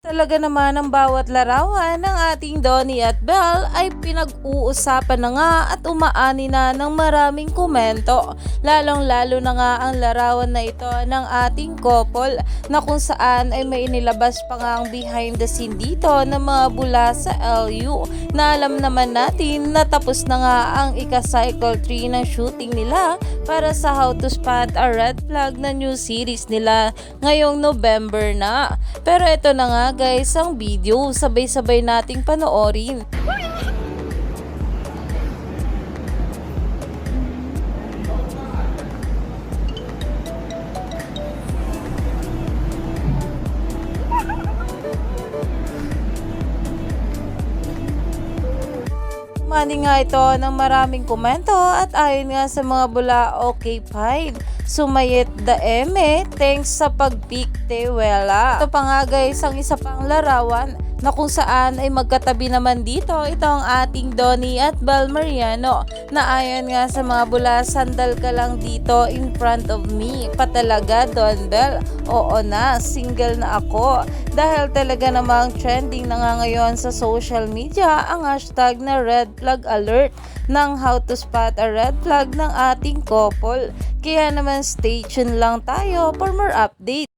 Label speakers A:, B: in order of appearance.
A: Talaga naman ang bawat larawan ng ating Donnie at Belle ay pinag-uusapan na nga at umaani na ng maraming komento. Lalong lalo na nga ang larawan na ito ng ating couple na kung saan ay may inilabas pa nga ang behind the scene dito ng mga bula sa LU na alam naman natin na tapos na nga ang ika-cycle 3 ng shooting nila para sa How to Spot a Red Flag na new series nila ngayong November na. Pero ito na nga guys ang video, sabay-sabay nating panoorin. Umani nga ito ng maraming komento at ayon nga sa mga bula okay fine. Sumayit the eme, thanks sa pagpik Tewela. Ito pa nga guys ang isa pang larawan na kung saan ay magkatabi naman dito itong ating Donnie at Bal Mariano na ayon nga sa mga bula sandal ka lang dito in front of me. Patalaga Don Bell oo na single na ako. Dahil talaga namang trending na nga ngayon sa social media ang hashtag na red flag alert ng how to spot a red flag ng ating couple. Kaya naman stay tuned lang tayo for more updates